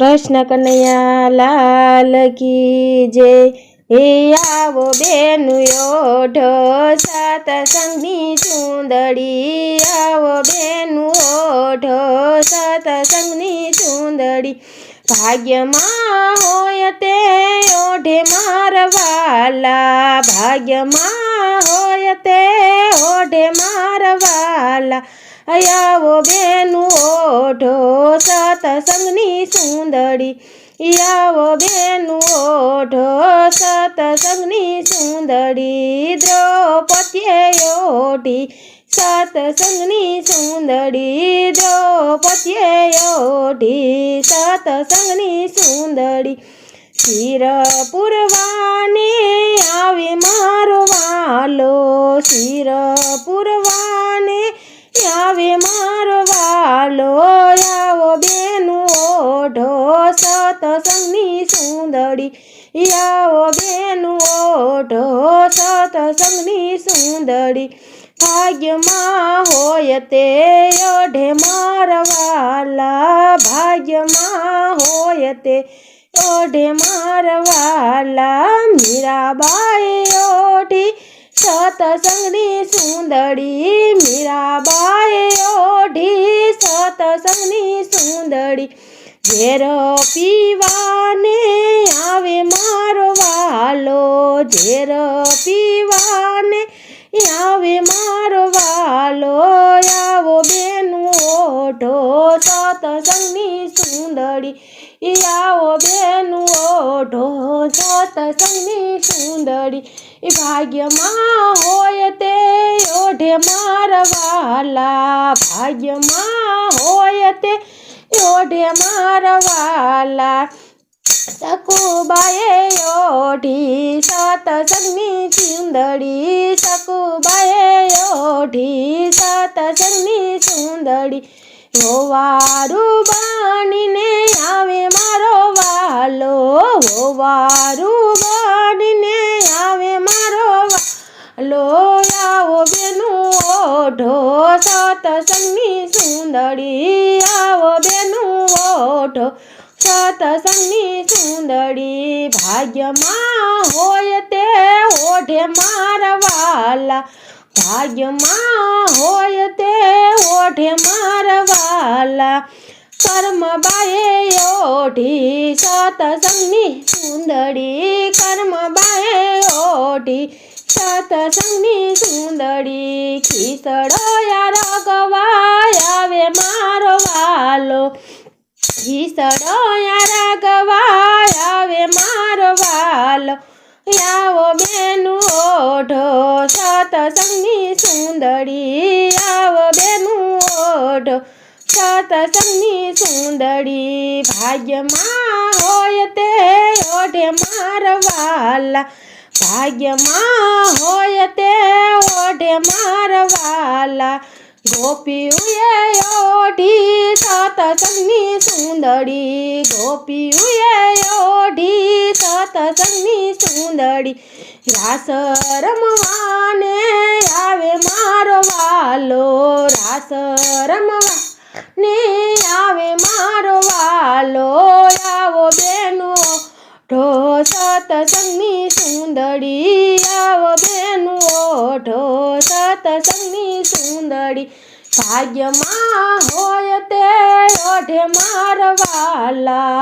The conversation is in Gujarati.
કૃષ્ણ કનૈયા લાલ કી જે. હે આવો બેનું ઓઢો સતસંગની સુંદડી આવો બેનું ઓઢો સતસંગની સુંદડી ભાગ્યમાં હોય તે ઓઢે મારવાલા. ભાગ્યમાં હોય તે આવો બેનું ઓઢો સતસંગની સુંદરી. આવો બેનું ઓઢો સતસંગની સુંદરી. દ્રૌપદીએ ઓઢી સતસંગની સુંદરી. દ્રૌપદીએ ઓઢી સતસંગની સુંદરી. શિર પુરવાને આવે મારો વાલો શિર ઓઢો સતસંગની સુંદરી. આવો બેન ઓઢો સતસંગની સુંદરી. ભાગ્યમાં હોય તે ઓઢે મારવાલા. ભાગ્યમાં હોય તે ઓઢે મારવાલા. મીરાબાઈ ઓઢી સતસંગની સુંદરી. મીરાબાઈ ઓઢી સતસંગની સુંદડી ઝેર પીવાને આવે મારો વાલો. ઝેર પીવાને આવે મારો વાલો. આવો બેનું ઓઢો, સતસંગની સુંદરી. આવો બેનું ઓઢો, સતસંગની સુંદરી. ભાગ્યમાં હોય તે ઓઢે મારવાલા ભાગ્યમાં હોય તે ઓઢે મારવાલા. સકુબાએ ઓઢી સતસંગની ચુંદડી સકુબાએ ઓઢી સતસંગની સુંદડી હોવારું બાણીને આવે મારો વાલો. હોવારું સતસંગની સુંદડી આવો બેનું ઓઠો સતસંગની સુંદડી ભાગ્યમાં હોય તે ઓઢે મારવાલા ભાગ્યમાં હોય તે ઓઢે મારવાલા કર્મબાએ ઓઢી સતસંગની સુંદડી કર્મબાએ ઓઢી. સતસંગની સુંદડી ખીસડોયા યાર ગવાય આવે મારો વાલો. ખીસડોયા યાર ગવાય આવે મારો વાલો. આવો બેનું ઓઢો સતસંગની સુંદડી આવો બેનું ઓઢો સતસંગની સુંદડી ભાગ્યમાં હોય તે ઓઢે મારવાલા ભાગ્યમાં હોય તે ઓઢે મારવાલા. ગોપીઓએ ઓઢી સતસંગની સુંદડી ગોપીઓએ ઓઢી સતસંગની સુંદડી રાસ રમવાને આવે મારો વાલો રાસ રમવા ને આવે મારો વાલો આવો બેનો ઢો સતસંગની સુંદરી આવો બેન ઓઢો સતસંગની સુંદરી. ભાગ્યમાં હોય તે ઓઢે મારવાલા.